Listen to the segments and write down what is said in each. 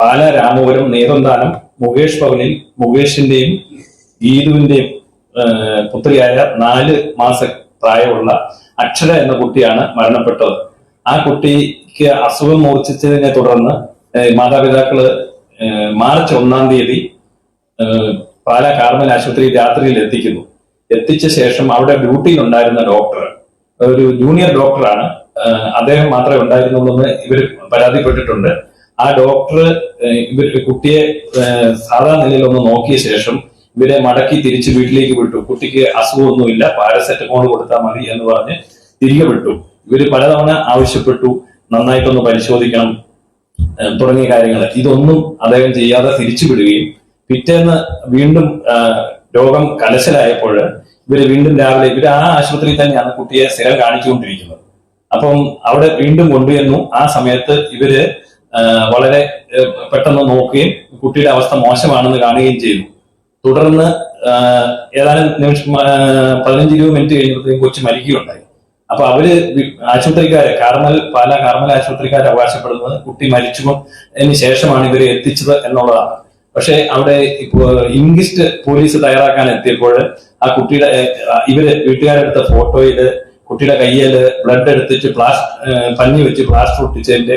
പാല രാമപുരം നേതന്താനം മുകേഷ് ഭവനിൽ മുകേഷിന്റെയും ഗീതുവിന്റെയും പുത്രിയായ നാല് മാസ പ്രായമുള്ള അക്ഷര എന്ന കുട്ടിയാണ് മരണപ്പെട്ടത്. ആ കുട്ടിക്ക് അസുഖം മൂർച്ഛിച്ചതിനെ തുടർന്ന് മാതാപിതാക്കൾ മാർച്ച് ഒന്നാം തീയതി പാല കാർമൽ ആശുപത്രിയിൽ രാത്രിയിൽ എത്തിക്കുന്നു. എത്തിച്ച ശേഷം അവിടെ ഡ്യൂട്ടിയിൽ ഉണ്ടായിരുന്ന ഡോക്ടർ ഒരു ജൂനിയർ ഡോക്ടറാണ് അദ്ദേഹം മാത്രമേ ഉണ്ടായിരുന്നുള്ളൂ എന്ന് ഇവർ പരാതിപ്പെട്ടിട്ടുണ്ട്. ആ ഡോക്ടർ ഇവർ കുട്ടിയെ സാധാ നിലയിൽ ഒന്ന് നോക്കിയ ശേഷം ഇവരെ മടക്കി തിരിച്ച് വീട്ടിലേക്ക് വിട്ടു. കുട്ടിക്ക് അസുഖമൊന്നുമില്ല പാരസെറ്റമോൾ കൊടുത്താൽ മതി എന്ന് പറഞ്ഞ് തിരികെ വിട്ടു. ഇവർ പലതവണ ആവശ്യപ്പെട്ടു നന്നായിട്ടൊന്ന് പരിശോധിക്കണം തുടങ്ങിയ കാര്യങ്ങൾ. ഇതൊന്നും അദ്ദേഹം ചെയ്യാതെ തിരിച്ചു വിടുകയും പിറ്റേന്ന് വീണ്ടും രോഗം കലശലായപ്പോൾ ഇവർ വീണ്ടും രാവിലെ ഇവർ ആ ആശുപത്രിയിൽ തന്നെയാണ് കുട്ടിയെ സ്ഥിരം കാണിച്ചുകൊണ്ടിരിക്കുന്നത്. അപ്പം അവിടെ വീണ്ടും കൊണ്ടുവന്നു. ആ സമയത്ത് ഇവർ വളരെ പെട്ടെന്ന് നോക്കുകയും കുട്ടിയുടെ അവസ്ഥ മോശമാണെന്ന് കാണുകയും ചെയ്തു. തുടർന്ന് ഏതാനും നിമിഷം പതിനഞ്ച് ഇരുപത് മിനിറ്റ് കഴിഞ്ഞപ്പോഴത്തേക്കും കൊച്ചു മരിക്കുകയുണ്ടായി. അപ്പൊ അവർ ആശുപത്രിക്കാര് കാർമൽ പാല കാർമൽ ആശുപത്രിക്കാർ അവകാശപ്പെടുന്നത് കുട്ടി മരിച്ചതിന് ശേഷമാണ് ഇവരെ എത്തിച്ചത് എന്നുള്ളതാണ്. പക്ഷെ അവിടെ ഇപ്പോ ഇംഗ്ലീഷ് പോലീസ് തയ്യാറാക്കാൻ എത്തിയപ്പോൾ ആ കുട്ടിയുടെ ഇവർ വീട്ടുകാരെടുത്ത ഫോട്ടോയിൽ കുട്ടിയുടെ കയ്യിൽ ബ്ലഡ് എടുത്തിട്ട് പ്ലാസ് പഞ്ഞി വെച്ച് പ്ലാസ്റ്റർ ഒട്ടിച്ചതിന്റെ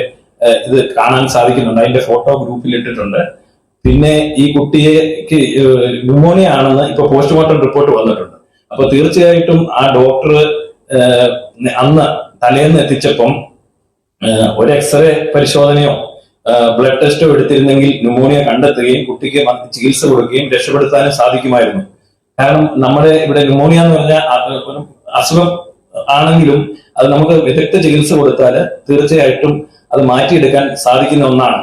ഇത് കാണാൻ സാധിക്കുന്നുണ്ട്. അതിന്റെ ഫോട്ടോ ഗ്രൂപ്പിൽ ഇട്ടിട്ടുണ്ട്. പിന്നെ ഈ കുട്ടിയെ ന്യൂമോണിയ ആണെന്ന് ഇപ്പൊ പോസ്റ്റ്മോർട്ടം റിപ്പോർട്ട് വന്നിട്ടുണ്ട്. അപ്പൊ തീർച്ചയായിട്ടും ആ ഡോക്ടർ അന്ന് തലേന്ന് എത്തിച്ചപ്പം ഒരു എക്സ്റേ പരിശോധനയോ ബ്ലഡ് ടെസ്റ്റോ എടുത്തിരുന്നെങ്കിൽ ന്യൂമോണിയ കണ്ടെത്തുകയും കുട്ടിക്ക് ചികിത്സ കൊടുക്കുകയും രക്ഷപ്പെടുത്താനും സാധിക്കുമായിരുന്നു. കാരണം നമ്മുടെ ഇവിടെ ന്യൂമോണിയ എന്ന് ഒരു അസുഖം ആണെങ്കിലും അത് നമുക്ക് വിദഗ്ധ ചികിത്സ കൊടുത്താൽ തീർച്ചയായിട്ടും അത് മാറ്റിയെടുക്കാൻ സാധിക്കുന്ന ഒന്നാണ്.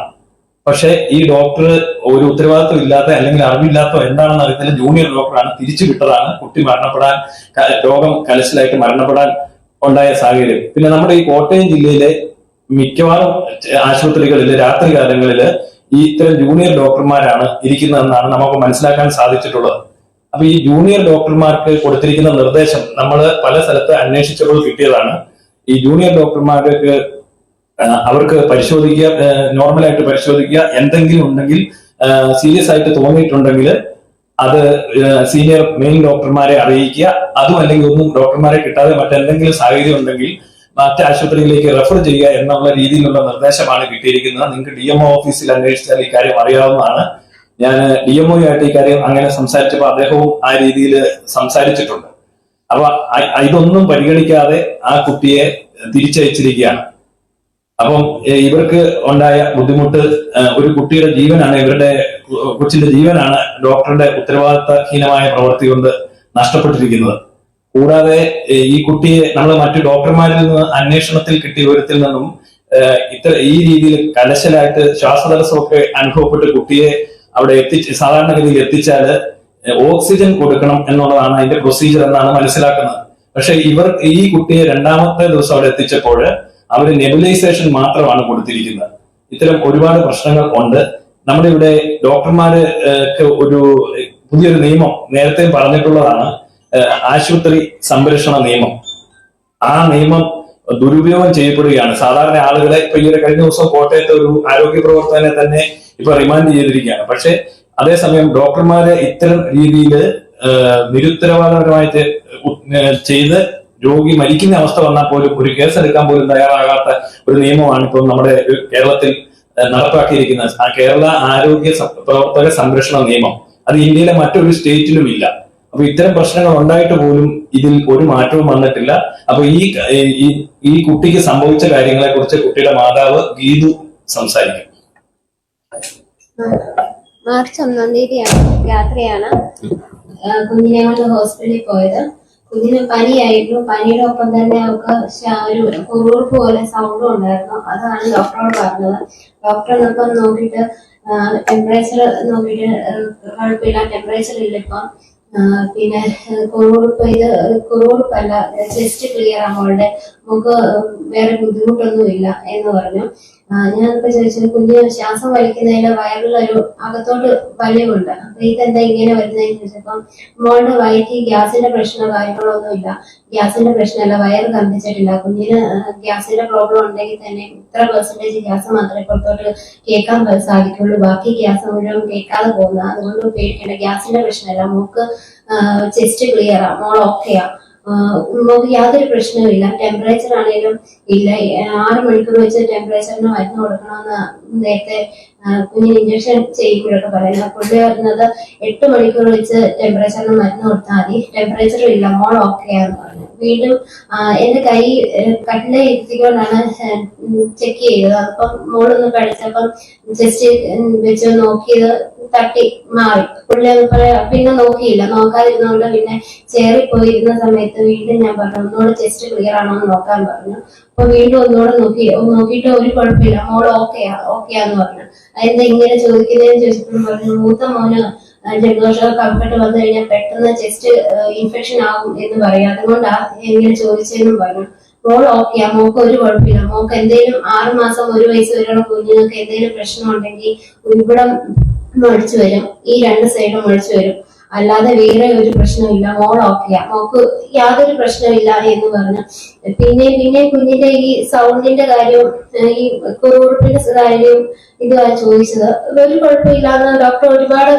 പക്ഷെ ഈ ഡോക്ടർ ഒരു ഉത്തരവാദിത്വം ഇല്ലാത്ത അല്ലെങ്കിൽ അറിവില്ലാത്ത എന്താണെന്ന് അറിയത്തില്ല. ജൂനിയർ ഡോക്ടറാണ് തിരിച്ചു വിട്ടതാണ്. കുട്ടി മരണപ്പെടാൻ രോഗം കലശലായിട്ട് മരണപ്പെടാൻ ഉണ്ടായ സാഹചര്യം. പിന്നെ നമ്മുടെ ഈ കോട്ടയം ജില്ലയിലെ മിക്കവാറും ആശുപത്രികളിൽ രാത്രി കാലങ്ങളിൽ ഈ ഇത്തരം ജൂനിയർ ഡോക്ടർമാരാണ് ഇരിക്കുന്നതെന്നാണ് നമുക്ക് മനസ്സിലാക്കാൻ സാധിച്ചിട്ടുള്ളത്. അപ്പൊ ഈ ജൂനിയർ ഡോക്ടർമാർക്ക് കൊടുത്തിരിക്കുന്ന നിർദ്ദേശം നമ്മൾ പല സ്ഥലത്ത് അന്വേഷിച്ചപ്പോൾ കിട്ടിയതാണ്. ഈ ജൂനിയർ ഡോക്ടർമാർക്ക് അവർക്ക് പരിശോധിക്കുക നോർമലായിട്ട് പരിശോധിക്കുക എന്തെങ്കിലും ഉണ്ടെങ്കിൽ സീരിയസ് ആയിട്ട് തോന്നിയിട്ടുണ്ടെങ്കിൽ അത് സീനിയർ മെയിൻ ഡോക്ടർമാരെ അറിയിക്കുക. അതും അല്ലെങ്കിൽ ഒന്നും ഡോക്ടർമാരെ കിട്ടാതെ മറ്റെന്തെങ്കിലും സാഹചര്യം ഉണ്ടെങ്കിൽ മറ്റ് ആശുപത്രിയിലേക്ക് റെഫർ ചെയ്യുക എന്നുള്ള രീതിയിലുള്ള നിർദ്ദേശമാണ് കിട്ടിയിരിക്കുന്നത്. നിങ്ങൾക്ക് ഡി എം ഓഫീസിൽ അന്വേഷിച്ചാൽ ഇക്കാര്യം കാര്യം അറിയാവുന്നതാണ്. ഞാൻ ഡി എംഒ ആയിട്ട് ഈ കാര്യം അങ്ങനെ സംസാരിച്ചപ്പോൾ അദ്ദേഹവും ആ രീതിയിൽ സംസാരിച്ചിട്ടുണ്ട്. അപ്പൊ ഇതൊന്നും പരിഗണിക്കാതെ ആ കുട്ടിയെ തിരിച്ചയച്ചിരിക്കുകയാണ്. അപ്പം ഇവർക്ക് ഉണ്ടായ ബുദ്ധിമുട്ട് ഒരു കുട്ടിയുടെ ജീവനാണ് ഇവരുടെ കൊച്ചിന്റെ ജീവനാണ് ഡോക്ടറുടെ ഉത്തരവാദിത്തഹീനമായ പ്രവൃത്തി കൊണ്ട് നഷ്ടപ്പെട്ടിരിക്കുന്നത്. കൂടാതെ ഈ കുട്ടിയെ നമ്മൾ മറ്റു ഡോക്ടർമാരിൽ നിന്ന് അന്വേഷണത്തിൽ കിട്ടിയ വിവരത്തിൽ നിന്നും ഇത്ര ഈ രീതിയിൽ കലശലായിട്ട് ശ്വാസതടസ്സമൊക്കെ അനുഭവപ്പെട്ട് കുട്ടിയെ അവിടെ എത്തി സാധാരണഗതിയിൽ എത്തിച്ചാൽ ഓക്സിജൻ കൊടുക്കണം എന്നുള്ളതാണ് അതിന്റെ പ്രൊസീജിയർ എന്നാണ് മനസ്സിലാക്കുന്നത്. പക്ഷെ ഇവർ ഈ കുട്ടിയെ രണ്ടാമത്തെ ദിവസം അവിടെ എത്തിച്ചപ്പോൾ അവർ നെബുലൈസേഷൻ മാത്രമാണ് കൊടുത്തിരിക്കുന്നത്. ഇത്തരം ഒരുപാട് പ്രശ്നങ്ങൾ ഉണ്ട് നമ്മുടെ ഇവിടെ ഡോക്ടർമാര് ഒരു പുതിയൊരു നിയമം നേരത്തെ പറഞ്ഞിട്ടുള്ളതാണ് ആശുപത്രി സംരക്ഷണ നിയമം. ആ നിയമം ദുരുപയോഗം ചെയ്യപ്പെടുകയാണ്. സാധാരണ ആളുകളെ ഇപ്പൊ ഈ ഒരു കഴിഞ്ഞ ദിവസം കോട്ടയത്തെ ഒരു ആരോഗ്യ പ്രവർത്തകനെ തന്നെ ഇപ്പൊ റിമാൻഡ് ചെയ്തിരിക്കുകയാണ്. പക്ഷെ അതേസമയം ഡോക്ടർമാരെ ഇത്തരം രീതിയിൽ നിരുത്തരവാദപരമായിട്ട് ചെയ്ത് രോഗി മരിക്കുന്ന അവസ്ഥ വന്നാൽ പോലും ഒരു കേസ് എടുക്കാൻ പോലും തയ്യാറാകാത്ത ഒരു നിയമമാണ് ഇപ്പം നമ്മുടെ കേരളത്തിൽ നടപ്പാക്കിയിരിക്കുന്ന കേരള ആരോഗ്യ പ്രവർത്തക സംരക്ഷണ നിയമം. അത് ഇന്ത്യയിലെ മറ്റൊരു സ്റ്റേറ്റിലും ഇല്ല. അപ്പൊ ഇത്തരം പ്രശ്നങ്ങൾ ഉണ്ടായിട്ട് പോലും ഇതിൽ ഒരു മാറ്റവും വന്നിട്ടില്ല. അപ്പൊ ഈ ഈ കുട്ടിക്ക് സംഭവിച്ച കാര്യങ്ങളെ കുറിച്ച് കുട്ടിയുടെ മാതാവ് ഗീതു സംസാരിക്കും. മാർച്ച് ഒന്നാം തീയതിയാണ് രാത്രിയാണ്. കുഞ്ഞിനെ കൊണ്ട് ഹോസ്പിറ്റലിൽ പോയത്. കുഞ്ഞിന് പനിയായിരുന്നു. പനിയുടെ ഒപ്പം തന്നെ അവൾക്ക് ശ- ഒരു കുറുകുറുപ്പ് പോലെ സൗണ്ടും ഉണ്ടായിരുന്നു. അതാണ് ഡോക്ടറോട് പറഞ്ഞത്. ഡോക്ടർ നോക്കിയിട്ട് ടെമ്പറേച്ചർ നോക്കിയിട്ട് കുഴപ്പമില്ല ടെമ്പറേച്ചർ ഇല്ല ഇപ്പം. പിന്നെ കുറുകുറുപ്പ് ഇത് പല ചെസ്റ്റ് ക്ലിയർ ആണ്? അവളുടെ നമുക്ക് വേറെ ബുദ്ധിമുട്ടൊന്നും ഇല്ല എന്ന് പറഞ്ഞു. ഞാനിപ്പോ ചോദിച്ചത് കുഞ്ഞ് ശ്വാസം വലിക്കുന്നതിന് വയറിലൊരു അകത്തോട്ട് വലിവുണ്ട്. അപ്പൊ ഇതെന്താ ഇങ്ങനെ വരുന്നതെന്ന് ചോദിച്ചപ്പം മോളുടെ വയറ്റിൽ ഗ്യാസിന്റെ പ്രശ്നമോ കാര്യങ്ങളോ ഒന്നും ഇല്ല. ഗ്യാസിന്റെ പ്രശ്നമല്ല വയറ് കമ്പിച്ചിട്ടില്ല കുഞ്ഞിന് ഗ്യാസിന്റെ പ്രോബ്ലം ഉണ്ടെങ്കിൽ തന്നെ ഇത്ര പെർസെന്റേജ് ഗ്യാസ് മാത്രമേ പുറത്തോട്ട് കേൾക്കാൻ സാധിക്കുള്ളൂ. ബാക്കി ഗ്യാസ് മുഴുവൻ കേൾക്കാതെ പോകുന്നത്. അതുകൊണ്ട് പേടിക്കേണ്ട ഗ്യാസിന്റെ പ്രശ്നമല്ല. മോക്ക് ചെസ്റ്റ് ക്ലിയറാ മോൾ ഓക്കെയാ മോക്ക് യാതൊരു പ്രശ്നവുമില്ല ടെമ്പറേച്ചർ ആണെങ്കിലും ഇല്ല. ആറ് മണിക്കൂർ വെച്ച് ടെമ്പറേച്ചറിന് മരുന്ന് കൊടുക്കണമെന്ന് നേരത്തെ കുഞ്ഞിന് ഇഞ്ചക്ഷൻ ചെയ്യുമ്പോഴൊക്കെ പറയുന്നത് പുള്ളി പറയുന്നത് എട്ട് മണിക്കൂർ വെച്ച് ടെമ്പറേച്ചറിന് മരുന്ന് കൊടുത്താൽ മതി. ടെമ്പറേച്ചർ ഇല്ല മോൾ ഓക്കെ ആണെന്ന് പറഞ്ഞു. വീണ്ടും എന്റെ കൈ കട്ടിലെ ഇരുത്തിക്കൊണ്ടാണ് ചെക്ക് ചെയ്തത്. അപ്പം മോളൊന്ന് പഠിച്ചപ്പം ജസ്റ്റ് വെച്ച് നോക്കിയത് തട്ടി മാറി. പുള്ളി പിന്നെ നോക്കിയില്ല നോക്കാതിരുന്നോണ്ട് പിന്നെ ചേറി പോയിരുന്ന സമയത്ത് വീണ്ടും ഞാൻ പറഞ്ഞു ഒന്നുകൂടെ ചെസ്റ്റ് ക്ലിയർ ആണോ എന്ന് നോക്കാൻ പറഞ്ഞു. അപ്പൊ വീണ്ടും ഒന്നുകൂടെ നോക്കി നോക്കിയിട്ട് ഒരു കുഴപ്പമില്ല മോൾ ഓക്കെയാ ഓക്കെയാന്ന് പറഞ്ഞു. അതെന്താ ഇങ്ങനെ ചോദിക്കുന്നതെന്ന് ചോദിച്ചപ്പോഴും പറഞ്ഞു മൂത്ത മോന് ജലദോഷം കംഫർട്ട് വന്നു കഴിഞ്ഞാൽ പെട്ടെന്ന് ചെസ്റ്റ് ഇൻഫെക്ഷൻ ആകും എന്ന് പറയും. അതുകൊണ്ടാ എങ്ങനെ ചോദിച്ചതെന്നും പറഞ്ഞു. മോൾ ഓക്കെയാ മോക്ക് ഒരു കുഴപ്പമില്ല. മോക്ക് എന്തെങ്കിലും ആറുമാസം ഒരു വയസ്സ് വരെയുള്ള കുഞ്ഞുങ്ങൾക്ക് എന്തെങ്കിലും പ്രശ്നം ഉണ്ടെങ്കിൽ മുഴച്ചു വരും. ഈ രണ്ട് സൈഡും മുഴിച്ചു വരും. അല്ലാതെ വേറെ ഒരു പ്രശ്നമില്ല. മോൾ ഓക്കെയാ മോക്ക് യാതൊരു പ്രശ്നമില്ല എന്ന് പറഞ്ഞു. പിന്നെ പിന്നെ കുഞ്ഞിന്റെ ഈ സൗണ്ടിന്റെ കാര്യവും ഈ കുറുകുറുപ്പിന്റെ കാര്യവും ഇതുവാ ചോദിച്ചത്. ഒരു കുഴപ്പമില്ലാന്ന് ഡോക്ടർ ഒരുപാട്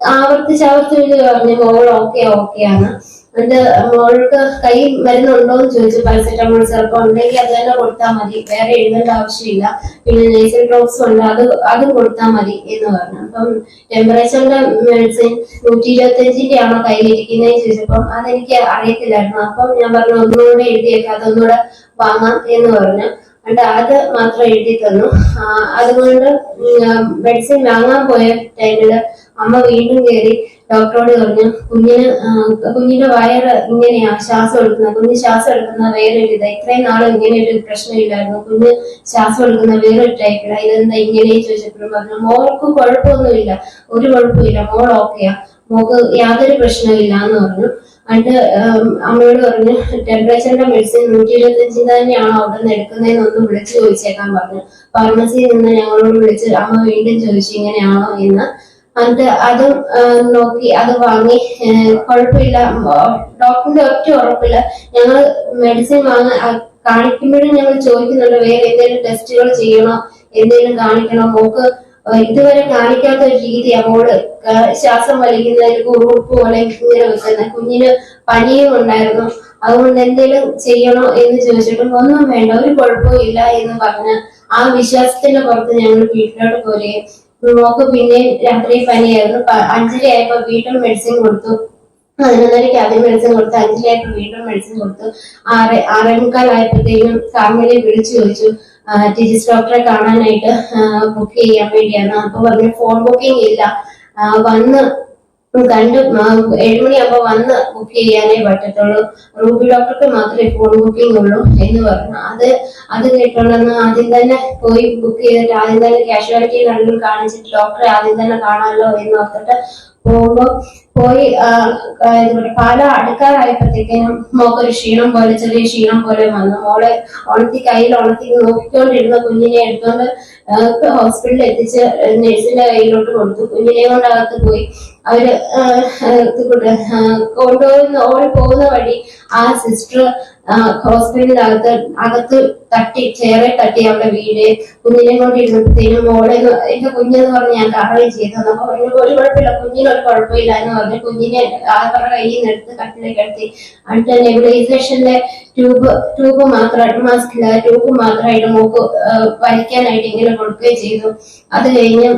ആവർത്തിച്ച് ആവർത്തിച്ച് പറഞ്ഞു മോൾ ഓക്കെ ഓക്കെയാണ് എന്നിട്ട് മോൾക്ക് കൈ മരുന്നുണ്ടോ എന്ന് ചോദിച്ചു. പാരസെറ്റമോൾ ചെറുപ്പം ഉണ്ടെങ്കിൽ അത് തന്നെ കൊടുത്താൽ മതി. വേറെ എഴുതേണ്ട ആവശ്യമില്ല. പിന്നെ നേസൽ ഡ്രോപ്സ് ഉണ്ട്. അത് അതും കൊടുത്താൽ മതി എന്ന് പറഞ്ഞു. അപ്പം ടെമ്പറേച്ചറിന്റെ മെഡിസിൻ നൂറ്റി ഇരുപത്തി അഞ്ചിന്റെ ആണോ കയ്യിലിരിക്കുന്നതെന്ന് ചോദിച്ചപ്പം അതെനിക്ക് അറിയത്തില്ലായിരുന്നു. അപ്പം ഞാൻ പറഞ്ഞു ഒന്നുകൂടെ എഴുതിയേക്കാം. അതൊന്നുകൂടെ വാങ്ങാം എന്ന് പറഞ്ഞു. എന്നിട്ട് അത് മാത്രം എഴുതി തന്നു അതുകൊണ്ട് മെഡിസിൻ വാങ്ങാൻ പോയ ടൈമിൽ അമ്മ വീണ്ടും കയറി ഡോക്ടറോട് പറഞ്ഞു കുഞ്ഞിന് കുഞ്ഞിന്റെ വയറ് ഇങ്ങനെയാ ശ്വാസം എടുക്കുന്ന കുഞ്ഞ് ശ്വാസം എടുക്കുന്ന വേറൊരു ഇതാ ഇത്രയും നാളും ഇങ്ങനെ ഒരു പ്രശ്നമില്ലായിരുന്നു. കുഞ്ഞ് ശ്വാസം എടുക്കുന്ന വേറൊരു ടൈപ്പില ഇതെന്താ ഇങ്ങനെ ചോദിച്ചപ്പോഴും പറഞ്ഞു മോൾക്ക് കുഴപ്പമൊന്നുമില്ല ഒരു കുഴപ്പമില്ല മോൾ ഓക്കെയാ മോക്ക് യാതൊരു പ്രശ്നമില്ല എന്ന് പറഞ്ഞു. ഉം, അമ്മയോട് പറഞ്ഞു ടെമ്പറേച്ചറിന്റെ മെഡിസിൻ നൂറ്റി ഇരുപത്തി തന്നെയാണോ അവിടെ നിന്ന് എടുക്കുന്നതെന്ന് ഒന്ന് വിളിച്ചു ചോദിച്ചേക്കാൻ പറഞ്ഞു. ഫാർമസിയിൽ നിന്ന് ഞങ്ങളോട് വിളിച്ച് അമ്മ വീണ്ടും ചോദിച്ചു ഇങ്ങനെയാണോ എന്ന്. എന്നിട്ട് അതും നോക്കി അത് വാങ്ങി കുഴപ്പമില്ല. ഡോക്ടറിന്റെ ഒറ്റ ഉറപ്പില്ല. ഞങ്ങൾ മെഡിസിൻ വാങ്ങാൻ ആ, കാണിക്കുമ്പോഴും ഞങ്ങൾ ചോദിക്കുന്നുണ്ട് വേറെ എന്തെങ്കിലും ടെസ്റ്റുകൾ ചെയ്യണോ? എന്തെങ്കിലും കാണിക്കണോ? മോക്ക് ഇതുവരെ കാണിക്കാത്ത ഒരു രീതി മോൾ ശ്വാസം വലിക്കുന്ന ഒരു കുറുപ്പ് പോലെ ഇങ്ങനെ വെക്കുന്ന കുഞ്ഞിന് പനിയും ഉണ്ടായിരുന്നു. അതുകൊണ്ട് എന്തെങ്കിലും ചെയ്യണോ എന്ന് ചോദിച്ചിട്ടും ഒന്നും വേണ്ട ഒരു കുഴപ്പവും ഇല്ല എന്ന് പറഞ്ഞ് ആ വിശ്വാസത്തിന്റെ പുറത്ത് ഞങ്ങൾ വീട്ടിലോട്ട് പോരുകയും മോക്ക് പിന്നെ രാത്രി പനിയായിരുന്നു. അഞ്ചര അഞ്ചരയായപ്പോ വീട്ടിൽ മെഡിസിൻ കൊടുത്തു. പതിനൊന്നരയ്ക്ക് ആദ്യം മെഡിസിൻ കൊടുത്തു അഞ്ചരയായപ്പോ വീണ്ടും മെഡിസിൻ കൊടുത്തു. ആറ് ആറേ മുക്കാലായപ്പോഴത്തേക്കും ഫാമിലി വിളിച്ചു ചോദിച്ചു. ടിജിസ് ഡോക്ടറെ കാണാനായിട്ട് ബുക്ക് ചെയ്യാൻ വേണ്ടിയാണ്. അപ്പൊ പറഞ്ഞു ഫോൺ ബുക്കിംഗ് ഇല്ല. വന്ന് കണ്ട് ഏഴുമണിയാകുമ്പോ വന്ന് ബുക്ക് ചെയ്യാനേ പറ്റത്തുള്ളൂ. റൂബി ഡോക്ടർക്ക് മാത്രമേ ഫോൺ ബുക്കിംഗ് ഉള്ളൂ എന്ന് പറഞ്ഞു. അത് അത് കേട്ടോണ്ടെന്ന് ആദ്യം തന്നെ പോയി ബുക്ക് ചെയ്തിട്ട് ആദ്യം തന്നെ കാഷ്വാലിറ്റി കണ്ടു കാണിച്ചിട്ട് ഡോക്ടറെ ആദ്യം തന്നെ കാണാമല്ലോ എന്ന് ഓർത്തിട്ട് പോകുമ്പോ പോയി പാല അടുക്കാറായപ്പോഴത്തേക്കും മോക്കൊരു ക്ഷീണം പോലെ ചെറിയ ക്ഷീണം പോലെ വന്നു. മോളെ ഉണത്തി കയ്യിൽ ഉണത്തി നോക്കിക്കൊണ്ടിരുന്ന കുഞ്ഞിനെ എടുത്തോണ്ട് ഹോസ്പിറ്റലിൽ എത്തിച്ച് നഴ്സിന്റെ കയ്യിലോട്ട് കൊടുത്തു. കുഞ്ഞിനെ കൊണ്ട് അകത്ത് പോയി. അവർ കൊണ്ടുപോകുന്ന ഓടി പോകുന്ന വഴി ആ സിസ്റ്റർ ഹോസ്പിറ്റലിനകത്ത് അകത്ത് തട്ടി ചേറെ തട്ടി അവിടെ വീട് കുഞ്ഞിനെ കൊണ്ട് ഇരുന്നപ്പോഴത്തേനും മോളെ എന്റെ കുഞ്ഞെന്ന് പറഞ്ഞ് ഞാൻ കാണുകയും ചെയ്തു. അപ്പൊ പറഞ്ഞു ഒരു കുഴപ്പമില്ല കുഞ്ഞിനൊരു കുഴപ്പമില്ല എന്ന് പറഞ്ഞ് കുഞ്ഞിനെ അവരുടെ കയ്യിൽ നിന്ന് എടുത്ത് കട്ടിലേക്ക് എടുത്തി അടുത്ത നെബിലൈസേഷന്റെ ട്യൂബ് ട്യൂബ് മാത്രം മാസ്ക് ഇല്ലാതെ ട്യൂബ് മാത്രമായിട്ട് മൂക്ക് വലിക്കാനായിട്ട് ഇങ്ങനെ കൊടുക്കുകയും ചെയ്തു. അത് കഴിഞ്ഞ്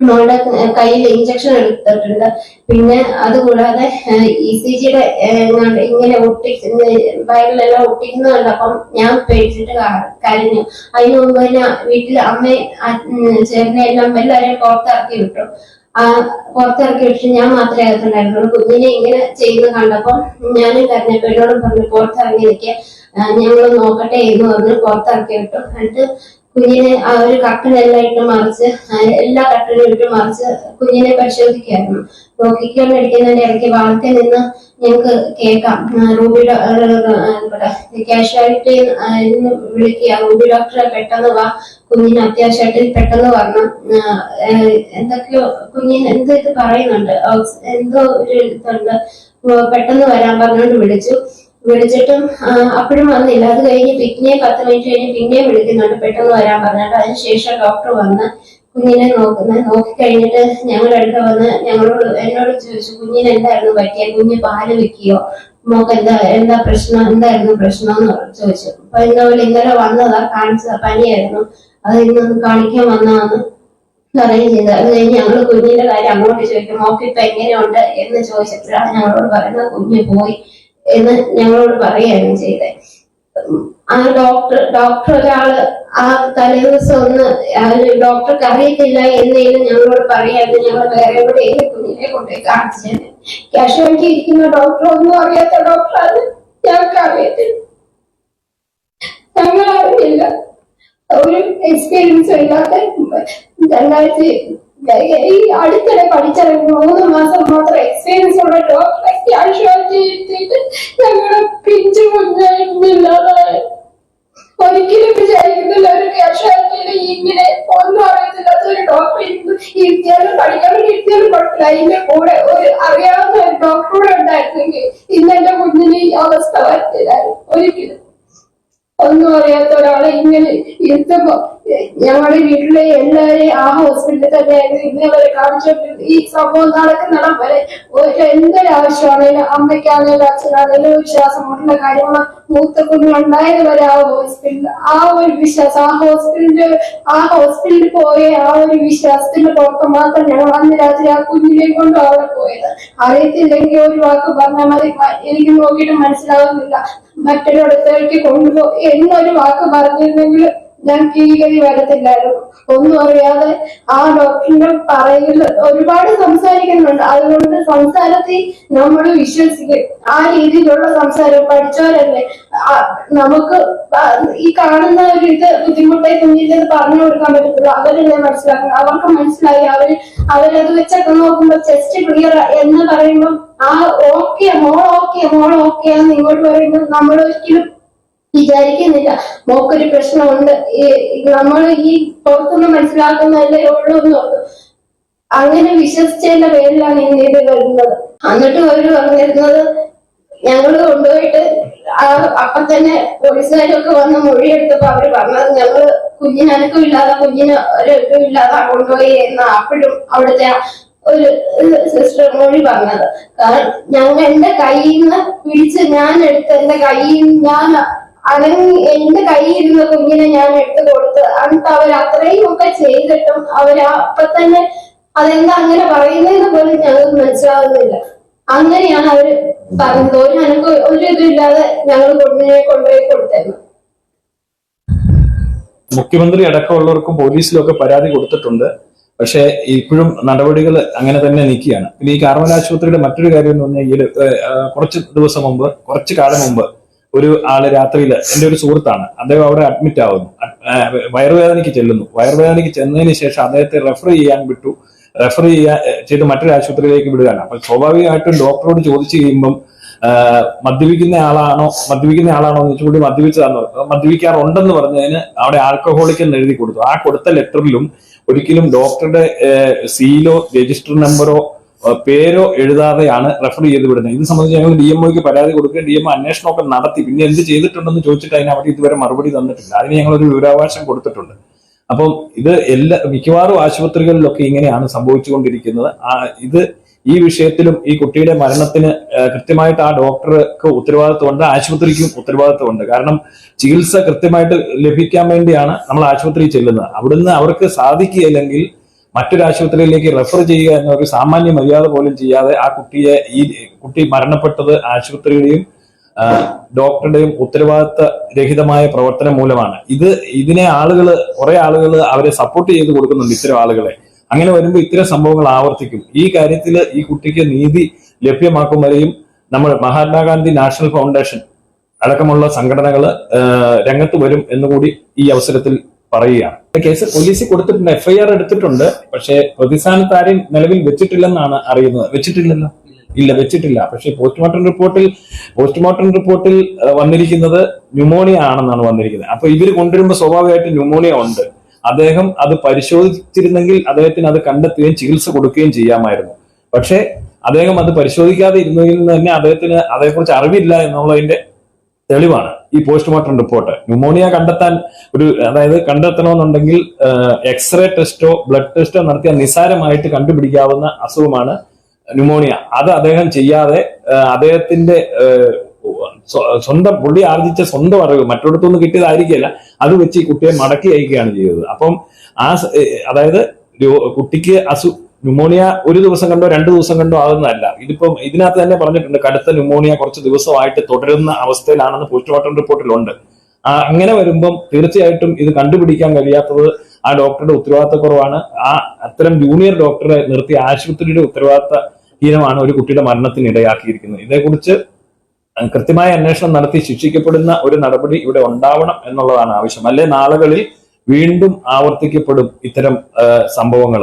മോളുടെ കയ്യിൽ ഇഞ്ചക്ഷൻ എടുത്തിട്ടുണ്ട്. പിന്നെ അതുകൂടാതെ ഇ സി ജിയുടെ ഇങ്ങനെ ഒട്ടി വയറിലെല്ലാം ഒട്ടിക്കുന്നുണ്ട് അപ്പം ഞാൻ പേടിച്ചിട്ട് കരഞ്ഞു. അതിന് മുമ്പ് തന്നെ വീട്ടിൽ അമ്മയും ചേട്ടനെ എല്ലാം എല്ലാവരെയും പുറത്തിറക്കി വിട്ടു. ആ പുറത്തിറക്കി വിട്ടിട്ട് ഞാൻ മാത്രമേ അകത്തുണ്ടായിരുന്നുള്ളൂ. കുഞ്ഞിനെ ഇങ്ങനെ ചെയ്യുന്ന കണ്ടപ്പം ഞാനും കരഞ്ഞപ്പോ എന്നോടും പറഞ്ഞു പുറത്തിറങ്ങി നിൽക്കുക ഞങ്ങൾ നോക്കട്ടെ എന്ന് പറഞ്ഞു പുറത്തിറക്കി വിട്ടു. എന്നിട്ട് കുഞ്ഞിനെ ആ ഒരു കട്ടനെല്ലാം ഇട്ട് മറിച്ച് എല്ലാ കട്ടനും ഇട്ട് മറിച്ച് കുഞ്ഞിനെ പരിശോധിക്കായിരുന്നു നോക്കിക്കൊണ്ടിരിക്കുന്നതിന്റെ ഇടയ്ക്ക് വാർത്ത നിന്ന് ഞങ്ങൾക്ക് കേൾക്കാം. റൂബി ഇന്ന് വിളിക്കുക. റൂബി ഡോക്ടറെ പെട്ടെന്ന് വാ. കുഞ്ഞിന് അത്യാവശ്യമായിട്ട് പെട്ടെന്ന് വരണം. എന്തൊക്കെയോ കുഞ്ഞിന് എന്തോ ഇത് പറയുന്നുണ്ട്? എന്തോ ഒരു ഇതുണ്ട്. പെട്ടെന്ന് വരാൻ പറഞ്ഞുകൊണ്ട് വിളിച്ചു. വിളിച്ചിട്ടും അപ്പോഴും വന്നില്ല. അത് കഴിഞ്ഞ് പിന്നെ പത്ത് മിനിറ്റ് കഴിഞ്ഞ് പിന്നെയും വിളിക്കുന്നുണ്ട്. പെട്ടെന്ന് വരാൻ പറഞ്ഞിട്ട് അതിനുശേഷം ഡോക്ടർ വന്ന് കുഞ്ഞിനെ നോക്കുന്ന. നോക്കി കഴിഞ്ഞിട്ട് ഞങ്ങളുടെ അടുത്ത് വന്ന് ഞങ്ങളോട് എന്നോട് ചോദിച്ചു കുഞ്ഞിന് എന്തായിരുന്നു പറ്റിയ? കുഞ്ഞ് പാൽ വെക്കുകയോ മോക്ക് എന്താ എന്താ പ്രശ്നം? എന്തായിരുന്നു പ്രശ്നം? എന്ന് ചോദിച്ചു. അപ്പൊ ഇന്ന പോലെ ഇന്നലെ വന്നതാ കാണിച്ചതാ പനിയായിരുന്നു. അത് ഇന്നൊന്ന് കാണിക്കാൻ വന്നതാന്ന് പറയുകയും ചെയ്തു. അത് കഴിഞ്ഞ് ഞങ്ങൾ കുഞ്ഞിന്റെ കാര്യം അങ്ങോട്ട് ചോദിക്കും മോക്ക് ഇപ്പൊ എങ്ങനെയുണ്ട്? എന്ന് ചോദിച്ചപ്പോഴാണ് ഞങ്ങളോട് പറയുന്നത് കുഞ്ഞ് പോയി. എന്ന് ഞങ്ങളോട് പറയുകയാണ് ചെയ്തത് ആ ഡോക്ടർ ഡോക്ടർ ഒരാൾ ആ തലേദിവസം ഒന്ന് ആ ഒരു ഡോക്ടർക്ക് അറിയത്തില്ല എന്നേലും ഞങ്ങളോട് പറയാതെ ഞങ്ങൾ വേറെ എവിടെയെങ്കിലും കുഞ്ഞിനെ കൊണ്ടുപോയി കാണിച്ചത് കാശ്മീരിക്ക് ഇരിക്കുന്ന ഡോക്ടർ ഒന്നും അറിയാത്ത ഡോക്ടറാണ് ഞങ്ങൾക്ക് അറിയത്തില്ല. ഞങ്ങൾ അറിയില്ല ഒരു എക്സ്പീരിയൻസ് ഇല്ലാത്ത രണ്ടായിരത്തി ഈ അടുത്തിടെ പഠിച്ചിറങ്ങി മൂന്ന് മാസം മാത്രം എക്സ്പീരിയൻസ് ഉള്ള ഡോക്ടറെ ക്യാഷ്വാലിറ്റി ഇരുത്തിയിട്ട് ഞങ്ങളുടെ പിഞ്ചു കുഞ്ഞായിരുന്നില്ലാതായി ഒരിക്കലും വിചാരിക്കുന്നില്ല ഒരു ക്യാഷ്വാലിറ്റിയിൽ ഇങ്ങനെ ഒന്നും അറിയത്തില്ലാത്ത ഒരു ഡോക്ടർ ഇരുന്ന് ഇരുത്തിയാലും പഠിക്കാൻ വേണ്ടി ഇരുത്തിയാലും കുഴപ്പമില്ല അതിന്റെ കൂടെ ഒരു അറിയാവുന്ന ഒരു ഡോക്ടർ കൂടെ ഉണ്ടായിരുന്നെങ്കിൽ ഇന്ന് എന്റെ കുഞ്ഞിന് ഈ അവസ്ഥ വരത്തില്ലായിരുന്നു. ഒരിക്കലും. ഒന്നും അറിയാത്ത ഒരാളെ ഇങ്ങനെ ഇരുത്തുമ്പോ ഞങ്ങളുടെ വീട്ടിലെ എല്ലാവരെയും ആ ഹോസ്പിറ്റലിൽ തന്നെയായിരുന്നു ഇന്നേ വരെ കാണിച്ചോണ്ടിരുന്നത് ഈ സംഭവം നടക്കുന്നിടം വരെ എന്തൊരു ആവശ്യമാണെങ്കിലും അമ്മയ്ക്കാണെങ്കിലും അച്ഛനാണെങ്കിലും വിശ്വാസം മുട്ടുള്ള കാര്യങ്ങളും മൂത്ത കുഞ്ഞുണ്ടായത് വരെ ആ ഹോസ്പിറ്റലിൽ ആ ഒരു വിശ്വാസം ആ ഹോസ്പിറ്റലിന്റെ ആ ഹോസ്പിറ്റലിൽ പോയ ആ ഒരു വിശ്വാസത്തിന്റെ പുറത്ത് മാത്രം ഞങ്ങൾ അന്ന് രാത്രി ആ കുഞ്ഞിനെ കൊണ്ട് അവിടെ പോയത്. അറിയത്തില്ലെങ്കിൽ ഒരു വാക്ക് പറഞ്ഞാൽ മതി. എനിക്ക് നോക്കിയിട്ട് മനസ്സിലാവുന്നില്ല. മറ്റൊരിടത്തേക്ക് കൊണ്ടുപോ എന്നൊരു വാക്ക് പറഞ്ഞിരുന്നെങ്കിൽ ഞാൻ ഭീകരി വരത്തില്ലായിരുന്നു ഒന്നും അറിയാതെ ആ ഡോക്ടറിന്റെ പറയുന്നത് ഒരുപാട് സംസാരിക്കുന്നുണ്ട്. അതുകൊണ്ട് സംസാരത്തിൽ നമ്മൾ വിശ്വസിക്കും. ആ രീതിയിലുള്ള സംസാരം പഠിച്ചവരല്ലേ? നമുക്ക് ഈ കാണുന്ന ഒരു ഇത് ബുദ്ധിമുട്ടായി തോന്നിയിട്ട് പറഞ്ഞു കൊടുക്കാൻ പറ്റത്തില്ല. അവരല്ലേ മനസ്സിലാക്കണം അവർക്ക് മനസ്സിലായി. അവർ അവരത് വെച്ചൊക്കെ നോക്കുമ്പോൾ ചെസ്റ്റ് ക്ലിയർ എന്ന് പറയുമ്പോൾ ആ ഓക്കെ മോൾ ഓക്കെ മോൾ ഓക്കെ എന്ന് ഇങ്ങോട്ട് പറയുമ്പോൾ നമ്മൾ ഒരിക്കലും വിചാരിക്കുന്നില്ല. മോക്കൊരു പ്രശ്നമുണ്ട്. നമ്മൾ ഈ പുറത്തുനിന്ന് മനസ്സിലാക്കുന്നതല്ലേ ഉള്ളൂ എന്ന് പറഞ്ഞു. അങ്ങനെ വിശ്വസിച്ചതിന്റെ പേരിലാണ് ഇന്ന് ഇത് വരുന്നത്. എന്നിട്ട് അവർ പറഞ്ഞിരുന്നത് ഞങ്ങൾ കൊണ്ടുപോയിട്ട് അപ്പം തന്നെ പോലീസുകാരൊക്കെ വന്ന് മൊഴിയെടുത്തപ്പോ അവർ പറഞ്ഞത് ഞങ്ങൾ കുഞ്ഞിന് അനക്കം ഇല്ലാതെ കുഞ്ഞിന് ഒരു ഇതും ഇല്ലാതെ കൊണ്ടുപോയി എന്ന അപ്പോഴും അവിടുത്തെ ഒരു സിസ്റ്റർ മൊഴി പറഞ്ഞത്. കാരണം ഞങ്ങൾ എന്റെ കയ്യിൽ നിന്ന് പിടിച്ച് ഞാൻ എടുത്ത് എന്റെ കയ്യിൽ ഞാൻ അനങ്ങി എന്റെ കയ്യിൽ ഇരുന്ന കുഞ്ഞിനെ ഞാൻ എടുത്തു കൊടുത്ത് എന്നിട്ട് അവർ അത്രയും ഒക്കെ ചെയ്തിട്ടും അവർ അപ്പൊ തന്നെ അതെന്താ അങ്ങനെ പറയുന്നത് പോലും ഞങ്ങൾക്ക് മനസ്സിലാവുന്നില്ല. അങ്ങനെയാണ് അവർ പറഞ്ഞത്. ഒരു അനക്ക് ഒരു ഇതില്ലാതെ ഞങ്ങൾ കുഞ്ഞിനെ കൊണ്ടുപോയി കൊടുത്തിരുന്നു. മുഖ്യമന്ത്രി അടക്കമുള്ളവർക്കും പോലീസിലും ഒക്കെ പരാതി കൊടുത്തിട്ടുണ്ട്. പക്ഷേ ഇപ്പോഴും നടപടികൾ അങ്ങനെ തന്നെ നിൽക്കുകയാണ്. പിന്നെ ഈ കാർമൽ ആശുപത്രിയുടെ മറ്റൊരു കാര്യം എന്ന് പറഞ്ഞാൽ ഈ കുറച്ച് ദിവസം മുമ്പ് കുറച്ച് കാലം മുമ്പ് ഒരു ആൾ രാത്രിയിൽ എന്റെ ഒരു സുഹൃത്താണ്. അദ്ദേഹം അവിടെ അഡ്മിറ്റ് ആവുന്നു. വയറുവേദനയ്ക്ക് ചെല്ലുന്നു. വയറുവേദനയ്ക്ക് ചെന്നതിന് ശേഷം അദ്ദേഹത്തെ റെഫർ ചെയ്യാൻ വിട്ടു. റെഫർ ചെയ്യാൻ ചെയ്ത് മറ്റൊരു ആശുപത്രിയിലേക്ക് വിടുകയാണ്. അപ്പൊ സ്വാഭാവികമായിട്ടും ഡോക്ടറോട് ചോദിച്ചു കഴിയുമ്പം മദ്യപിക്കുന്ന ആളാണോ മദ്യപിക്കുന്ന ആളാണോ എന്ന് വെച്ചുകൂടി മദ്യപിച്ചതാണോ മദ്യപിക്കാറുണ്ടെന്ന് പറഞ്ഞതിന് അവിടെ ആൽക്കഹോളിക് എന്ന് എഴുതി കൊടുത്തു. ആ കൊടുത്ത ലെറ്ററിലും ഒരിക്കലും ഡോക്ടറുടെ സീലോ രജിസ്റ്റർ നമ്പറോ പേരോ എഴുതാതെയാണ് റെഫർ ചെയ്ത് വിടുന്നത്. ഇത് സംബന്ധിച്ച് ഞങ്ങൾ ഡി എംഒക്ക് പരാതി കൊടുക്കുകയും ഡി എം അന്വേഷണമൊക്കെ നടത്തി. പിന്നെ എന്ത് ചെയ്തിട്ടുണ്ടെന്ന് ചോദിച്ചിട്ട് അതിന് അവർ ഇതുവരെ മറുപടി തന്നിട്ടില്ല. അതിന് ഞങ്ങൾ ഒരു വിവരാവകാശം കൊടുത്തിട്ടുണ്ട്. അപ്പം ഇത് എല്ലാ മിക്കവാറും ആശുപത്രികളിലൊക്കെ ഇങ്ങനെയാണ് സംഭവിച്ചുകൊണ്ടിരിക്കുന്നത്. ഇത് ഈ വിഷയത്തിലും ഈ കുട്ടിയുടെ മരണത്തിന് കൃത്യമായിട്ട് ആ ഡോക്ടർക്ക് ഉത്തരവാദിത്വമുണ്ട്. ആശുപത്രിക്കും ഉത്തരവാദിത്വമുണ്ട്. കാരണം ചികിത്സ കൃത്യമായിട്ട് ലഭിക്കാൻ വേണ്ടിയാണ് നമ്മൾ ആശുപത്രിയിൽ ചെല്ലുന്നത്. അവിടുന്ന് അവർക്ക് സാധിക്കുകയില്ലെങ്കിൽ മറ്റൊരു ആശുപത്രിയിലേക്ക് റെഫർ ചെയ്യുക എന്ന ഒരു സാമാന്യ മര്യാദ പോലും ചെയ്യാതെ ആ കുട്ടിയെ ഈ കുട്ടി മരണപ്പെട്ടത് ആശുപത്രിയുടെയും ഡോക്ടറുടെയും ഉത്തരവാദിത്ത രഹിതമായ പ്രവർത്തനം മൂലമാണ്. ഇത് ഇതിനെ ആളുകൾ കുറെ ആളുകൾ അവരെ സപ്പോർട്ട് ചെയ്ത് കൊടുക്കുന്നുണ്ട് ഇത്തരം ആളുകളെ. അങ്ങനെ വരുമ്പോൾ ഇത്തരം സംഭവങ്ങൾ ആവർത്തിക്കും. ഈ കാര്യത്തിൽ ഈ കുട്ടിക്ക് നീതി ലഭ്യമാക്കും വരെയും നമ്മൾ മഹാത്മാഗാന്ധി നാഷണൽ ഫൗണ്ടേഷൻ അടക്കമുള്ള സംഘടനകൾ രംഗത്ത് വരും എന്നുകൂടി ഈ അവസരത്തിൽ പറയുകയാണ്. കേസ് പോലീസിൽ കൊടുത്തിട്ടുണ്ട് എഫ്ഐആർ എടുത്തിട്ടുണ്ട് പക്ഷേ പ്രതിസ്ഥാനത്ത് ആരെയും നിലവിൽ വെച്ചിട്ടില്ലെന്നാണ് അറിയുന്നത്. വെച്ചിട്ടില്ലല്ലോ? ഇല്ല വെച്ചിട്ടില്ല. പക്ഷേ പോസ്റ്റ്മോർട്ടം റിപ്പോർട്ടിൽ പോസ്റ്റ്മോർട്ടം റിപ്പോർട്ടിൽ വന്നിരിക്കുന്നത് ന്യൂമോണിയ ആണെന്നാണ് വന്നിരിക്കുന്നത്. അപ്പൊ ഇവർ കൊണ്ടുവരുമ്പോൾ സ്വാഭാവികമായിട്ട് ന്യൂമോണിയ ഉണ്ട്. അദ്ദേഹം അത് പരിശോധിച്ചിരുന്നെങ്കിൽ അദ്ദേഹത്തിന് അത് കണ്ടെത്തുകയും ചികിത്സ കൊടുക്കുകയും ചെയ്യാമായിരുന്നു. പക്ഷേ അദ്ദേഹം അത് പരിശോധിക്കാതെ ഇരുന്നതിൽ നിന്ന് തന്നെ അദ്ദേഹത്തിന് അതേക്കുറിച്ച് അറിവില്ല എന്നുള്ളതിന്റെ തെളിവാണ്. ഈ പോസ്റ്റ്മോർട്ടം റിപ്പോർട്ട്. ന്യൂമോണിയ കണ്ടെത്താൻ ഒരു അതായത് കണ്ടെത്തണമെന്നുണ്ടെങ്കിൽ എക്സ്റേ ടെസ്റ്റോ ബ്ലഡ് ടെസ്റ്റോ നടത്തിയ നിസാരമായിട്ട് കണ്ടുപിടിക്കാവുന്ന അസുഖമാണ് ന്യൂമോണിയ. അത് അദ്ദേഹം ചെയ്യാതെ അദ്ദേഹത്തിന്റെ സ്വന്തം പുള്ളി ആർജിച്ച സ്വന്തം അറിവ് മറ്റൊരിടത്തുനിന്ന് കിട്ടിയതായിരിക്കില്ല അത് വെച്ച് ഈ കുട്ടിയെ മടക്കി അയക്കുകയാണ് ചെയ്തത്. അപ്പം ആ അതായത് കുട്ടിക്ക് അസു ന്യൂമോണിയ ഒരു ദിവസം കണ്ടോ രണ്ട് ദിവസം കണ്ടോ ആകുന്നതല്ല. ഇതിപ്പം ഇതിനകത്ത് തന്നെ പറഞ്ഞിട്ടുണ്ട് കടുത്ത ന്യൂമോണിയ കുറച്ച് ദിവസമായിട്ട് തുടരുന്ന അവസ്ഥയിലാണെന്ന് പോസ്റ്റ്മോർട്ടം റിപ്പോർട്ടിലുണ്ട്. അങ്ങനെ വരുമ്പം തീർച്ചയായിട്ടും ഇത് കണ്ടുപിടിക്കാൻ കഴിയാത്തത് ആ ഡോക്ടറുടെ ഉത്തരവാദിത്തക്കുറവാണ്. ആ അത്തരം ജൂനിയർ ഡോക്ടറെ നിർത്തി ആശുപത്രിയുടെ ഉത്തരവാദിത്ത ഹീനമാണ് ഒരു കുട്ടിയുടെ മരണത്തിന് ഇടയാക്കിയിരിക്കുന്നത് ഇതേക്കുറിച്ച് കൃത്യമായ അന്വേഷണം നടത്തി ശിക്ഷിക്കപ്പെടുന്ന ഒരു നടപടി ഇവിടെ ഉണ്ടാവണം എന്നുള്ളതാണ് ആവശ്യം. അല്ലെ നാളുകളിൽ വീണ്ടും ആവർത്തിക്കപ്പെടും ഇത്തരം സംഭവങ്ങൾ